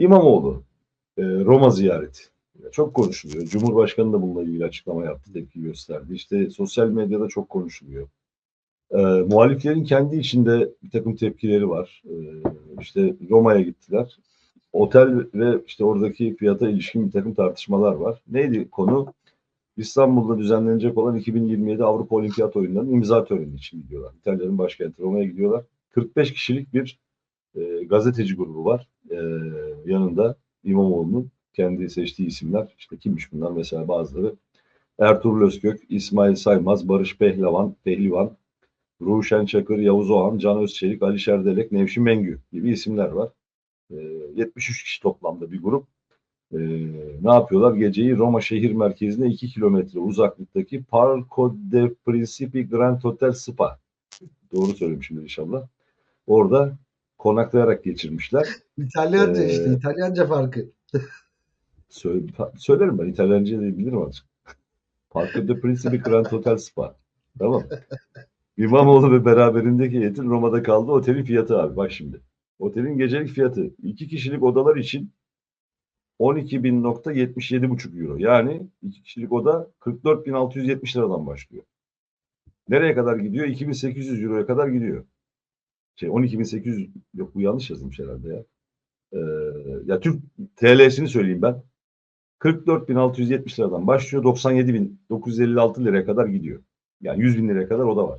İmamoğlu e, Roma ziyareti. Çok konuşuluyor. Cumhurbaşkanı da bununla ilgili açıklama yaptı, tepki gösterdi. İşte sosyal medyada çok konuşuluyor. E, muhaliflerin kendi içinde bir takım tepkileri var. E, işte Roma'ya gittiler. Otel ve işte oradaki fiyata ilişkin bir takım tartışmalar var. Neydi konu? İstanbul'da düzenlenecek olan 2027 Avrupa Olimpiyat Oyunları'nın imza töreni için gidiyorlar. İtalya'nın başkenti Roma'ya gidiyorlar. 45 kişilik bir e, gazeteci grubu var. E, yanında İmamoğlu'nun kendi seçtiği isimler. İşte kimmiş bunlar mesela bazıları? Ertuğrul Özkök, İsmail Saymaz, Barış Pehlivan, Pehlivan, Ruşen Çakır, Yavuz Oğan, Can Özçelik, Ali Şerdelek, Nevşin Mengü gibi isimler var. E, 73 kişi toplamda bir grup. E, ne yapıyorlar? Geceyi Roma şehir merkezine 2 kilometre uzaklıktaki Parco de Principi Grand Hotel Spa. Doğru söylemişimdir inşallah. Orada konaklayarak geçirmişler. İtalyanca Ee, işte İtalyanca farkı. Söyle, söylerim ben İtalyanca bilirim azıcık. Parco de Principi Grand Hotel Spa. Tamam. İmamoğlu ve beraberindeki heyetin Roma'da kaldığı otelin fiyatı abi bak şimdi. Otelin gecelik fiyatı iki kişilik odalar için 12.000.77,5 euro. Yani iki kişilik oda 44.670 liradan başlıyor. Nereye kadar gidiyor? 2800 euroya kadar gidiyor. Şey 12.800 yok bu yanlış yazılmış herhalde ya. Ee, ya Türk TL'sini söyleyeyim ben. 44.670 liradan başlıyor. 97.956 liraya kadar gidiyor. Yani 100 bin liraya kadar oda var.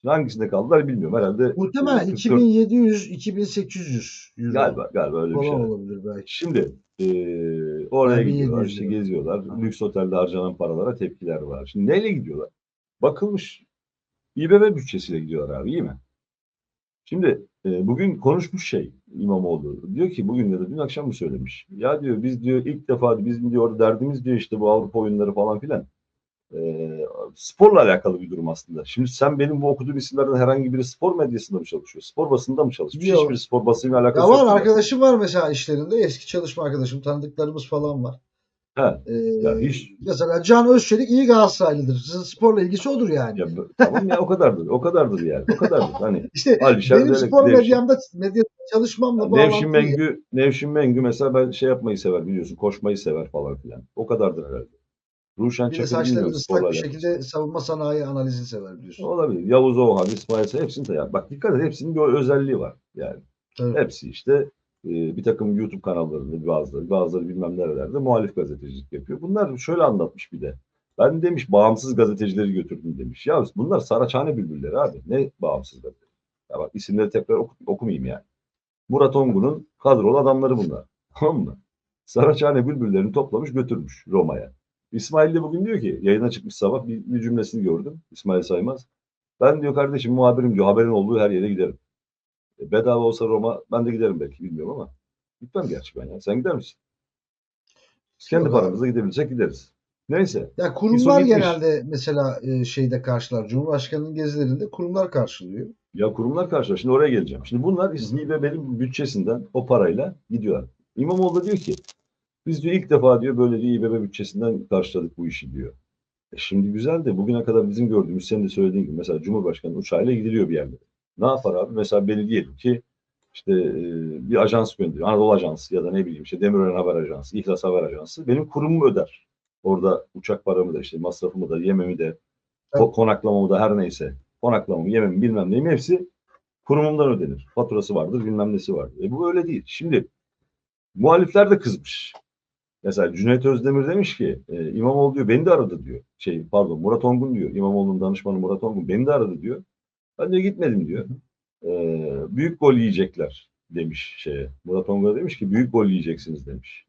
Şimdi hangisinde kaldılar bilmiyorum. Herhalde Muhtemelen 44 2700 2800 euro galiba galiba öyle bir şey. olabilir belki. Şimdi eee, oraya Yani gidiyorlar, 700 işte lira. geziyorlar. Lüks otelde harcanan paralara tepkiler var. Şimdi neyle gidiyorlar? Bakılmış. İBB bütçesiyle gidiyorlar abi, iyi mi? Şimdi e, bugün konuşmuş şey İmamoğlu. Diyor ki bugün ya da dün akşam mı söylemiş? Ya diyor biz diyor ilk defa bizim diyor derdimiz diyor işte bu Avrupa oyunları falan filan. E, sporla alakalı bir durum aslında. Şimdi sen benim bu okuduğum isimlerden herhangi biri spor medyasında mı çalışıyor? Spor basında mı çalışmış? Yok. Hiçbir spor basıyla Ya alakası yok. var arkadaşım var mesela işlerinde eski çalışma arkadaşım tanıdıklarımız falan var. He. Ee, Ya hiç Mesela Can Özçelik iyi Galatasaraylıdır. Sizin sporla ilgisi olur yani. Ya, tamam ya o kadardır. O kadardır yani. O kadardır. Hani işte Ali benim spor Nevşin, medyamda medyada çalışmamla Nevşin bağlantılı. Mengü, Nevşin Mengü mesela ben şey yapmayı sever biliyorsun. Koşmayı sever falan filan. O kadardır herhalde. Ruşen Çakır saçları bilmiyorum ıslak bir şekilde savunma sanayi analizini sever biliyorsun. Olabilir. Yavuz Oğan, İsmail Say hepsini de yap. Bak dikkat et hepsinin bir özelliği var. Yani Tabii. hepsi işte e, bir takım YouTube kanallarında bazıları, bazıları bilmem nerelerde muhalif gazetecilik yapıyor. Bunlar şöyle anlatmış bir de. Ben demiş bağımsız gazetecileri götürdüm demiş. Ya bunlar Saraçhane bülbülleri abi. Ne bağımsız gazeteci? Ya bak isimleri tekrar oku- okumayayım yani. Murat Ongun'un kadrolu adamları bunlar. Tamam mı? Saraçhane bülbüllerini toplamış götürmüş Roma'ya. İsmail de bugün diyor ki yayına çıkmış sabah bir, bir cümlesini gördüm. İsmail Saymaz. Ben diyor kardeşim muhabirim diyor haberin olduğu her yere giderim. E, bedava olsa Roma ben de giderim belki bilmiyorum ama. Gitmem gerçi ben ya. Sen gider misin? Biz kendi Yok paramızla gidebilirsek gideriz. Neyse. Ya kurumlar genelde mesela e, şeyde karşılar. Cumhurbaşkanının gezilerinde kurumlar karşılıyor. Ya kurumlar karşılar. Şimdi oraya geleceğim. Şimdi bunlar İBB'nin bütçesinden o parayla gidiyorlar. İmamoğlu da diyor ki biz diyor ilk defa diyor böyle diyor İBB bütçesinden karşıladık bu işi diyor. E şimdi güzel de bugüne kadar bizim gördüğümüz senin de söylediğin gibi mesela Cumhurbaşkanı uçağıyla gidiliyor bir yerlere. Ne yapar abi? Mesela beni diyelim ki işte e, bir ajans gönderiyor. Anadolu Ajansı ya da ne bileyim işte Demirören Haber Ajansı, İhlas Haber Ajansı. Benim kurumum öder. Orada uçak paramı da işte masrafımı da yememi de ko- konaklamamı da her neyse konaklamamı yememi bilmem neyim hepsi kurumumdan ödenir. Faturası vardır bilmem nesi vardır. E bu öyle değil. Şimdi muhalifler de kızmış. Mesela Cüneyt Özdemir demiş ki e, İmamoğlu diyor beni de aradı diyor. Şey pardon Murat Ongun diyor. İmamoğlu'nun danışmanı Murat Ongun beni de aradı diyor. Ben de gitmedim diyor. E, büyük gol yiyecekler demiş şeye. Murat Ongun'a demiş ki büyük gol yiyeceksiniz demiş.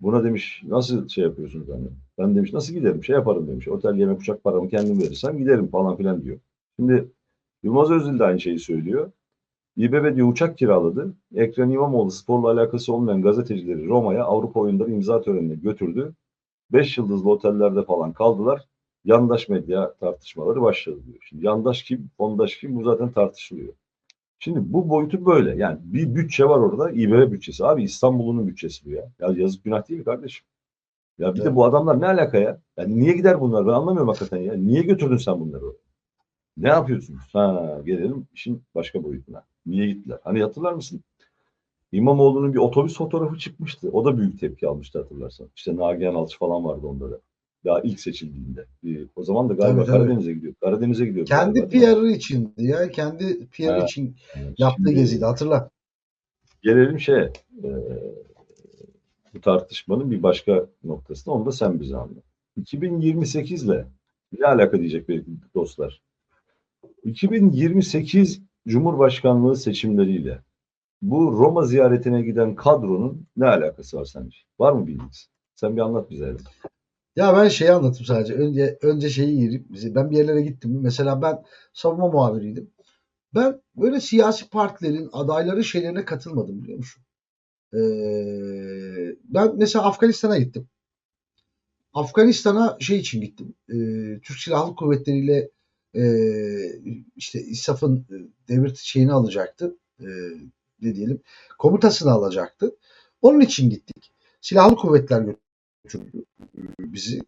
Buna demiş nasıl şey yapıyorsunuz hani? Ben demiş nasıl giderim şey yaparım demiş. Otel yemek uçak paramı kendim verirsem giderim falan filan diyor. Şimdi Yılmaz Özdil de aynı şeyi söylüyor. İBB diyor uçak kiraladı. Ekrem İmamoğlu sporla alakası olmayan gazetecileri Roma'ya Avrupa oyunları imza törenine götürdü. Beş yıldızlı otellerde falan kaldılar. Yandaş medya tartışmaları başladı diyor. Şimdi yandaş kim, fondaş kim bu zaten tartışılıyor. Şimdi bu boyutu böyle. Yani bir bütçe var orada. İBB bütçesi. Abi İstanbul'un bütçesi bu ya. Ya yazık günah değil mi kardeşim? Ya bir de Evet. bu adamlar ne alaka ya? Yani niye gider bunlar? Ben anlamıyorum hakikaten ya. Niye götürdün sen bunları oraya? Ne yapıyorsunuz? Ha, gelelim işin başka boyutuna. Niye gittiler? Hani hatırlar mısın? İmamoğlu'nun bir otobüs fotoğrafı çıkmıştı. O da büyük tepki almıştı hatırlarsan. İşte Nagihan Alçı falan vardı onda da. Daha ilk seçildiğinde. Bir- o zaman da galiba Tabii. Karadeniz'e gidiyor. Karadeniz'e gidiyor. Kendi? PR'ı içindi ya. Kendi PR için Yani yaptığı şimdi geziydi hatırla. Gelelim şeye. e, bu tartışmanın bir başka noktasına. Onu da sen bize anlat. 2028 ile ne alaka diyecek belki dostlar. 2028 Cumhurbaşkanlığı seçimleriyle bu Roma ziyaretine giden kadronun ne alakası var sence? Var mı bilginiz? Sen bir anlat bize. hele. Ya ben şeyi anlatayım sadece. Önce önce şeyi gireyim. Ben bir yerlere gittim. Mesela ben savunma muhabiriydim. Ben böyle siyasi partilerin adayları şeylerine katılmadım biliyor musun? Ee, ben mesela Afganistan'a gittim. Afganistan'a şey için gittim. Ee, Türk Silahlı Kuvvetleri ile e, işte İSAF'ın e, devir şeyini alacaktı. Ee, ne diyelim komutasını alacaktı. Onun için gittik. Silahlı kuvvetler götürdü bizi.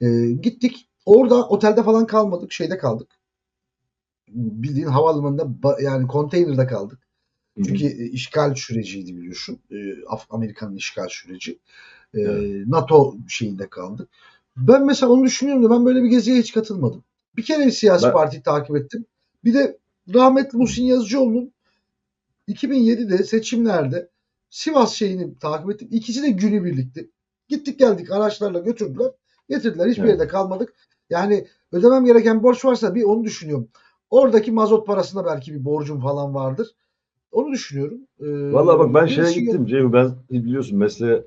Ee, gittik. Orada otelde falan kalmadık. Şeyde kaldık. Bildiğin havalimanında yani konteynerde kaldık. Çünkü e, işgal süreciydi biliyorsun. E, Amerika'nın işgal süreci. E, Evet. NATO şeyinde kaldık. Ben mesela onu düşünüyorum da ben böyle bir geziye hiç katılmadım. Bir kere siyasi Ben- partiyi takip ettim. Bir de rahmetli Muhsin Yazıcıoğlu'nun 2007'de seçimlerde Sivas şeyini takip ettim. İkisi de günü birlikte. Gittik geldik araçlarla götürdüler. Getirdiler. Hiçbir Evet. yerde kalmadık. Yani ödemem gereken borç varsa bir onu düşünüyorum. Oradaki mazot parasında belki bir borcum falan vardır. Onu düşünüyorum. Ee, Vallahi bak ben şeye şey gittim Ceyhun ben biliyorsun mesleğe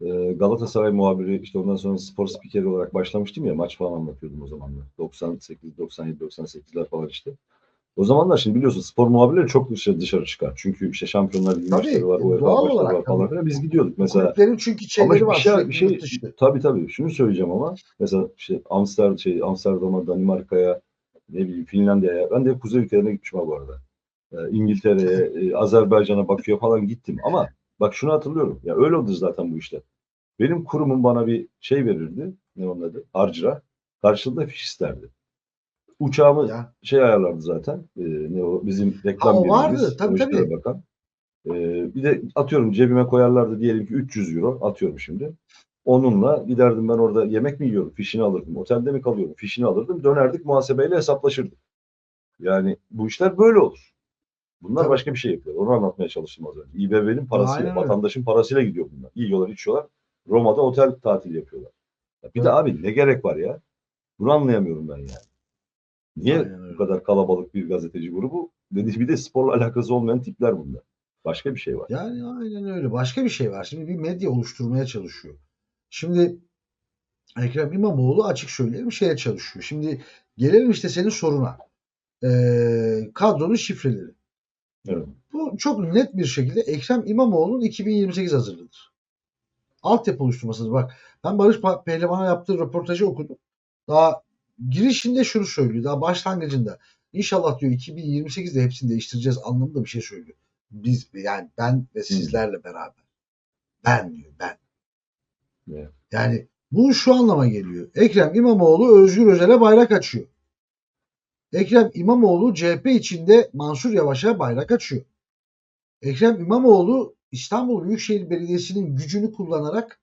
e, Galatasaray muhabiri işte ondan sonra spor spikeri olarak başlamıştım ya maç falan anlatıyordum o zamanlar. 98, 97, 98'ler falan işte. O zamanlar şimdi biliyorsun spor muhabirleri çok dışarı, dışarı çıkar. Çünkü işte Şampiyonlar Ligi Tabii, maçları var, UEFA maçları olarak var falan filan. Biz gidiyorduk mesela. Kulüplerin çünkü Ama şeyleri bir var. şey, bir şey tabii tabii şunu söyleyeceğim ama mesela işte Amsterdam şey Amsterdam'a, Danimarka'ya, ne bileyim Finlandiya'ya ben de kuzey ülkelerine gitmişim bu arada. Ee, İngiltere'ye, e, Azerbaycan'a, Bakü'ye falan gittim ama bak şunu hatırlıyorum. Ya öyle oldu zaten bu işte. Benim kurumum bana bir şey verirdi. Ne onun adı? Harcıra. Karşılığında fiş isterdi. Uçağımı Ya. şey ayarlardı zaten. Ee, ne o bizim reklam birimimiz, vardı, tabii, o işlere tabii. bakan. Ee, bir de atıyorum cebime koyarlardı diyelim ki 300 euro atıyorum şimdi. Onunla giderdim ben orada yemek mi yiyorum, fişini alırdım, otelde mi kalıyorum, fişini alırdım, dönerdik muhasebeyle hesaplaşırdık. Yani bu işler böyle olur. Bunlar Tabii. başka bir şey yapıyor. Onu anlatmaya çalıştım az önce. İBB'nin parasıyla, Aynen vatandaşın parasıyla gidiyor bunlar. Yiyorlar, içiyorlar. Roma'da otel tatili yapıyorlar. Ya bir de Evet. abi ne gerek var ya? Bunu anlayamıyorum ben yani. Niye Aynen bu kadar kalabalık bir gazeteci grubu? Dedi bir de sporla alakası olmayan tipler bunlar. Başka bir şey var. Yani aynen öyle. Başka bir şey var. Şimdi bir medya oluşturmaya çalışıyor. Şimdi Ekrem İmamoğlu açık söyleyelim şeye çalışıyor. Şimdi gelelim işte senin soruna. Ee, kadronun şifreleri. Evet. Bu çok net bir şekilde Ekrem İmamoğlu'nun 2028 hazırlığıdır. Altyapı oluşturmasıdır. Bak ben Barış Pehlivan'a yaptığı röportajı okudum. Daha girişinde şunu söylüyor. Daha başlangıcında İnşallah diyor 2028'de hepsini değiştireceğiz anlamında bir şey söylüyor. Biz yani ben ve sizlerle beraber. Ben diyor ben. Yani bu şu anlama geliyor. Ekrem İmamoğlu Özgür Özel'e bayrak açıyor. Ekrem İmamoğlu CHP içinde Mansur Yavaş'a bayrak açıyor. Ekrem İmamoğlu İstanbul Büyükşehir Belediyesi'nin gücünü kullanarak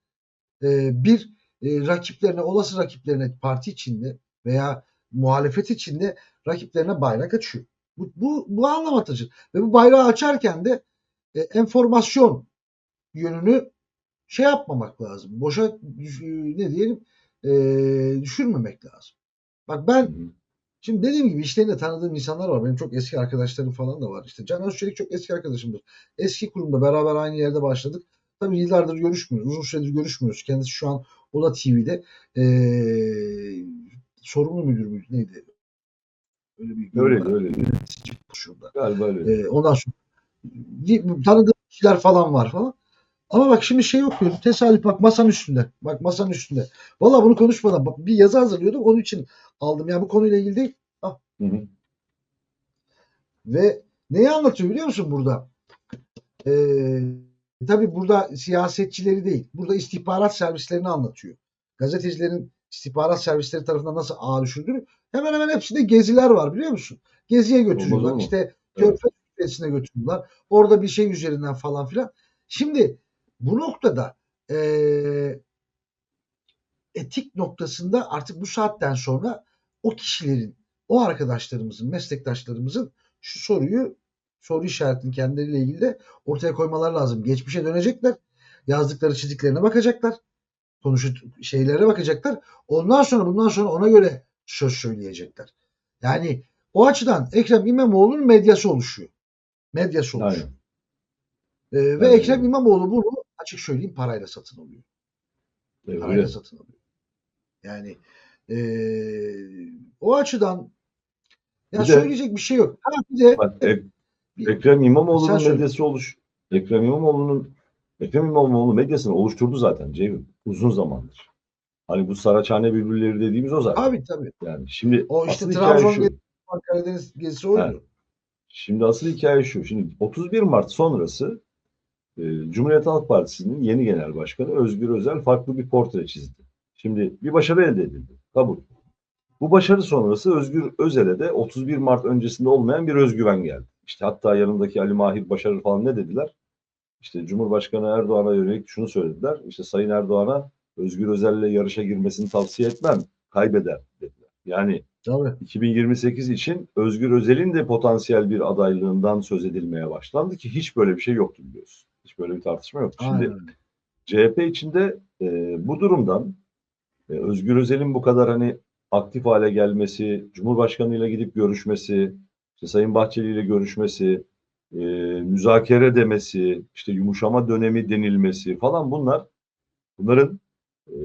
e, bir e, rakiplerine, olası rakiplerine parti içinde veya muhalefet içinde rakiplerine bayrak açıyor. Bu, bu, bu anlama taşır. Ve bu bayrağı açarken de e, enformasyon yönünü şey yapmamak lazım. Boşa düş- ne diyelim e, düşürmemek lazım. Bak ben. Şimdi dediğim gibi işlerinde tanıdığım insanlar var. Benim çok eski arkadaşlarım falan da var. İşte Can Özçelik çok eski arkadaşımdır. Eski kurumda beraber aynı yerde başladık. Tabii yıllardır görüşmüyoruz. Uzun süredir görüşmüyoruz. Kendisi şu an Ola TV'de eee sorumlu müdür müydü? Neydi? Öyle bir Öyleydi, öyleydi. yönetici pozisyonda. Galiba öyle. Eee, ondan sonra tanıdığım kişiler falan var falan. Ama bak şimdi şey okuyorum. Tesadüf bak masanın üstünde. Bak masanın üstünde. Valla bunu konuşmadan bak, bir yazı hazırlıyordum. Onun için aldım. Yani bu konuyla ilgili değil. Hı hı. Ve neyi anlatıyor biliyor musun burada? Ee, tabii burada siyasetçileri değil. Burada istihbarat servislerini anlatıyor. Gazetecilerin istihbarat servisleri tarafından nasıl ağ düşürdüğünü. Hemen hemen hepsinde geziler var biliyor musun? Geziye götürüyorlar. Olmaz? İşte. Körfez ülkesine götürüyorlar. Orada bir şey üzerinden falan filan. Şimdi bu noktada eee, etik noktasında artık bu saatten sonra o kişilerin, o arkadaşlarımızın, meslektaşlarımızın şu soruyu, soru işaretini kendileriyle ilgili de ortaya koymaları lazım. Geçmişe dönecekler. Yazdıkları çizdiklerine bakacaklar. Konuşu şeylere bakacaklar. Ondan sonra bundan sonra ona göre söz söyleyecekler. Yani o açıdan Ekrem İmamoğlu'nun medyası oluşuyor. Medyası oluşuyor. Aynen. Ee, ve Aynen. Ekrem İmamoğlu bunu açık söyleyeyim parayla satın alıyor. Evet, Parayla öyle. satın alıyor. Yani ee, o açıdan ya Bir de- söyleyecek bir şey yok. Ha, bir de Bak, Ek- Ekrem İmamoğlu'nun söyle. medyası oluş. Ekrem İmamoğlu'nun Ekrem İmamoğlu medyasını oluşturdu zaten Ceyhun. Uzun zamandır. Hani bu Saraçhane bülbülleri dediğimiz o zaten. abi tabii. Yani şimdi O işte Trabzon şu. gezisi, Karadeniz gezisi oydu. Şimdi asıl hikaye şu. Şimdi 31 Mart sonrası e, Cumhuriyet Halk Partisi'nin yeni genel başkanı Özgür Özel farklı bir portre çizdi. Şimdi bir başarı elde edildi. Kabul. Bu başarı sonrası Özgür Özel'e de 31 Mart öncesinde olmayan bir özgüven geldi. İşte hatta yanındaki Ali Mahir Başarır falan ne dediler? İşte Cumhurbaşkanı Erdoğan'a yönelik şunu söylediler. İşte Sayın Erdoğan'a Özgür Özel'le yarışa girmesini tavsiye etmem. Kaybeder dediler. Yani Tabii. 2028 için Özgür Özel'in de potansiyel bir adaylığından söz edilmeye başlandı ki hiç böyle bir şey yoktu biliyorsun. Hiç böyle bir tartışma yoktu. Şimdi Aynen. CHP içinde e, bu durumdan e, Özgür Özel'in bu kadar hani aktif hale gelmesi, Cumhurbaşkanı ile gidip görüşmesi, işte Sayın Bahçeli ile görüşmesi, e, müzakere demesi, işte yumuşama dönemi denilmesi falan bunlar bunların e,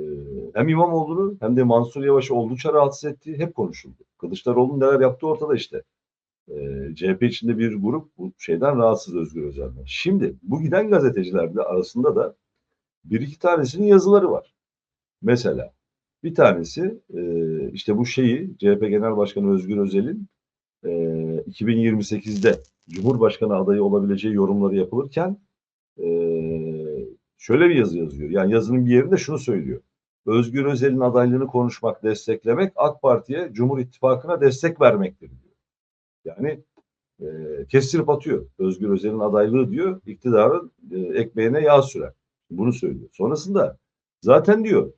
hem İmamoğlu'nu hem de Mansur Yavaş'ı oldukça rahatsız ettiği hep konuşuldu. Kılıçdaroğlu'nun neler yaptığı ortada işte. E, CHP içinde bir grup bu şeyden rahatsız Özgür Özel'den. Şimdi bu giden gazetecilerle arasında da bir iki tanesinin yazıları var. Mesela bir tanesi e, işte bu şeyi CHP Genel Başkanı Özgür Özel'in e, 2028'de Cumhurbaşkanı adayı olabileceği yorumları yapılırken e, şöyle bir yazı yazıyor. Yani yazının bir yerinde şunu söylüyor. Özgür Özel'in adaylığını konuşmak, desteklemek AK Parti'ye, Cumhur İttifakı'na destek vermektir diyor. Yani e, kestirip atıyor. Özgür Özel'in adaylığı diyor, iktidarın e, ekmeğine yağ sürer. Bunu söylüyor. Sonrasında zaten diyor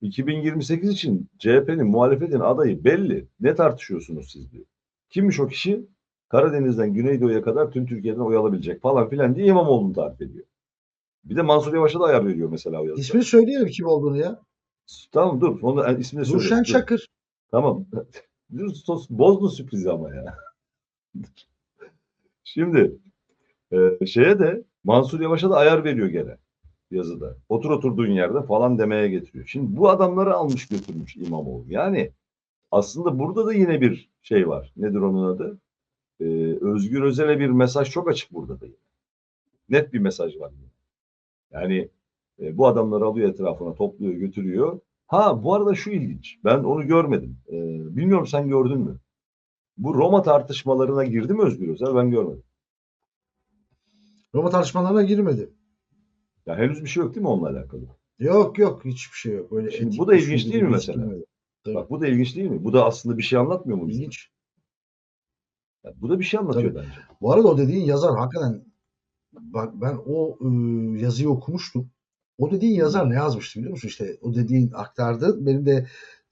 2028 için CHP'nin muhalefetin adayı belli. Ne tartışıyorsunuz siz diyor. Kimmiş o kişi? Karadeniz'den Güneydoğu'ya kadar tüm Türkiye'den oy alabilecek falan filan diye İmamoğlu'nu tarif ediyor. Bir de Mansur Yavaş'a da ayar veriyor mesela o yazıda. İsmini söyleyelim kim olduğunu ya. Tamam dur. Onu da- ismini söyle. Ruşen. Çakır. Tamam. Bozdun sürprizi ama ya. Şimdi e, şeye de Mansur Yavaş'a da ayar veriyor gene yazıda. Otur oturduğun yerde falan demeye getiriyor. Şimdi bu adamları almış götürmüş İmamoğlu. Yani aslında burada da yine bir şey var. Nedir onun adı? E, Özgür Özel'e bir mesaj çok açık burada da. Net bir mesaj var. Yani e, bu adamları alıyor etrafına topluyor götürüyor. Ha bu arada şu ilginç. Ben onu görmedim. E, bilmiyorum sen gördün mü? Bu Roma tartışmalarına girdi mi Özgür Özel? Ben görmedim. Roma tartışmalarına girmedi. Ya henüz bir şey yok değil mi onunla alakalı? Yok yok hiçbir şey yok. Öyle Şimdi bu da ilginç şey değil mi mesela? Tabii. Bak bu da ilginç değil mi? Bu da aslında bir şey anlatmıyor mu bize? İlginç. Ya bu da bir şey anlatıyor bence. Bu arada o dediğin yazar hakikaten bak ben o e, yazıyı okumuştum. O dediğin yazar ne yazmıştı biliyor musun? İşte o dediğin aktardı. Benim de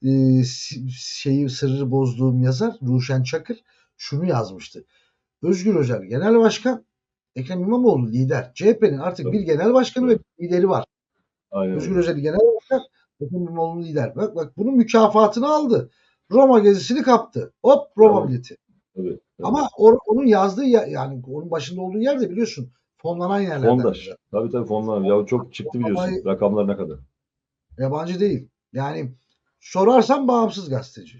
e, şeyi sırrı bozduğum yazar Ruşen Çakır şunu yazmıştı. Özgür Özel genel başkan, Ekrem İmamoğlu lider. CHP'nin artık Tabii. bir genel başkanı ve bir lideri var. Aynen. Özgür. Özel genel başkan, Ekrem İmamoğlu lider. Bak bak bunun mükafatını aldı. Roma gezisini kaptı. Hop Roma Tabii. bileti. Tabii. Ama or- onun yazdığı yer, yani onun başında olduğu yerde biliyorsun fonlanan yerlerden. Fondaş. Tabii tabii fonlar. Ya çok çıktı biliyorsun. Ama- Rakamlar ne kadar? Yabancı değil. Yani sorarsan bağımsız gazeteci.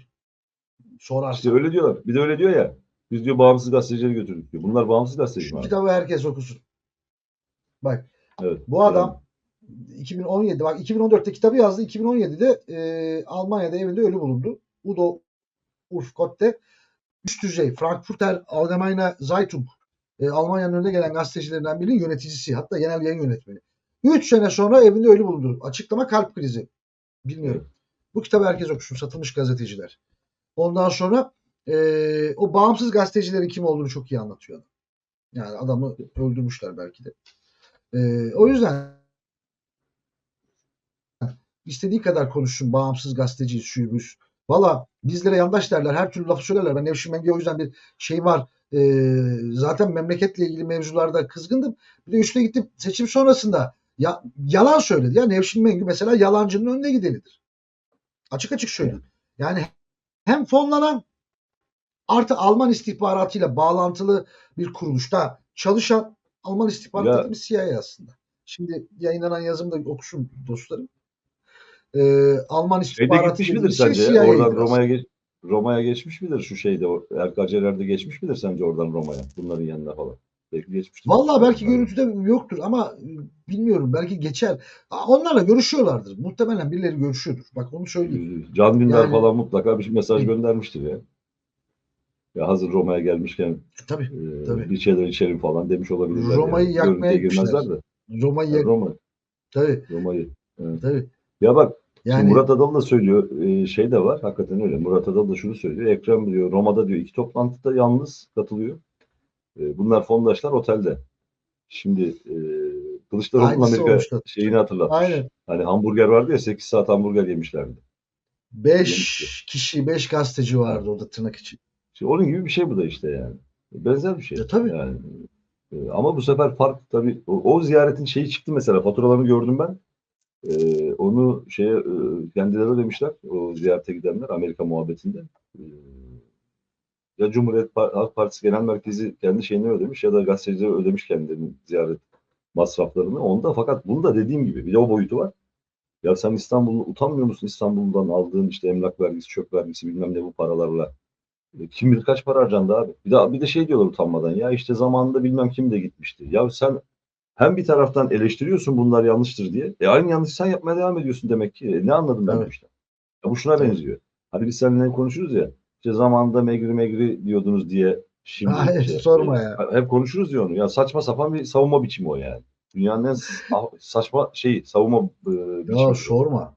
Sorarsan. İşte öyle diyorlar. Bir de öyle diyor ya. Biz diyor bağımsız gazetecileri götürdük diyor. Bunlar bağımsız gazeteci Şu mi abi? kitabı herkes okusun. Bak Evet. bu adam 2017 bak 2014'te kitabı yazdı. 2017'de e, Almanya'da evinde ölü bulundu. Udo Urfkotte üst düzey Frankfurter Allgemeine Zeitung e, Almanya'nın önüne gelen gazetecilerinden birinin yöneticisi. Hatta genel yayın yönetmeni. 3 sene sonra evinde ölü bulundu. Açıklama kalp krizi. Bilmiyorum. Bu kitabı herkes okusun. Satılmış gazeteciler. Ondan sonra e, o bağımsız gazetecilerin kim olduğunu çok iyi anlatıyor. Yani adamı öldürmüşler belki de. Ee, o yüzden istediği kadar konuşsun bağımsız gazeteci şuymuş. Valla bizlere yandaş derler. Her türlü lafı söylerler. Ben Nevşin Mengi'ye o yüzden bir şey var. Ee, zaten memleketle ilgili mevzularda kızgındım. Bir de üstüne gittim seçim sonrasında ya, yalan söyledi. Ya Nevşin Mengü mesela yalancının önüne gidenidir. Açık açık söylüyor. Yani hem fonlanan artı Alman istihbaratıyla bağlantılı bir kuruluşta çalışan Alman istihbaratı Ya- CIA aslında. Şimdi yayınlanan yazımda okusun dostlarım. Ee, Alman istihbaratı gitmiş midir şey sence? CIA'dir Oradan. Roma'ya geç Roma'ya geçmiş midir şu şeyde? Erkaceler'de geçmiş midir sence oradan Roma'ya? Bunların yanına falan. Belki geçmiştir. Vallahi belki görüntüde yoktur ama e, bilmiyorum belki geçer. Onlarla görüşüyorlardır. Muhtemelen birileri görüşüyordur. Bak onu söyleyeyim. Can Dündar Yani- falan mutlaka bir mesaj göndermiştir ya. Ya hazır Roma'ya gelmişken Tabii. e, Tabii. bir şeyler içerim falan demiş olabilirler. Roma'yı yani. yakmaya girmezler de. Roma'yı yak- Roma, tabii, Roma'yı. tabii. Ya bak Yani Murat Adal da söylüyor e, şey de var hakikaten öyle. Murat Adal da şunu söylüyor. Ekrem diyor Roma'da diyor iki toplantıda yalnız katılıyor. E, bunlar fondaşlar otelde. Şimdi e, Kılıçdaroğlu'nun Amerika olmuştu. şeyini hatırlatmış. aynen. Hani hamburger vardı ya 8 saat hamburger yemişlerdi. 5 kişi, 5 gazeteci vardı orada tırnak için. Şimdi onun gibi bir şey bu da işte yani. Benzer bir şey. E, tabii. Yani. Ama bu sefer fark tabii o, o ziyaretin şeyi çıktı mesela faturalarını gördüm ben. E, onu şeye e, kendileri ödemişler o ziyarete gidenler Amerika muhabbetinde. E, ya Cumhuriyet Halk Partisi Genel Merkezi kendi şeyini ödemiş ya da gazeteciler ödemiş kendilerinin ziyaret masraflarını. Onda fakat bunu da dediğim gibi bir de o boyutu var. Ya sen İstanbul'u utanmıyor musun İstanbul'dan aldığın işte emlak vergisi, çöp vergisi bilmem ne bu paralarla e, Kim bilir kaç para harcandı abi. Bir de, bir de şey diyorlar utanmadan ya işte zamanında bilmem kim de gitmişti. Ya sen hem bir taraftan eleştiriyorsun bunlar yanlıştır diye. E aynı yanlışı sen yapmaya devam ediyorsun demek ki. E, ne anladım ben Evet. bu işten? Ya bu şuna benziyor. Hani biz seninle konuşuruz ya. İşte zamanında megri megri diyordunuz diye. Şimdi Hayır, işte, sorma ya. Hep konuşuruz diyor onu. Ya saçma sapan bir savunma biçimi o yani. Dünyanın en sa- saçma şeyi savunma e, biçimi. Ya sorma.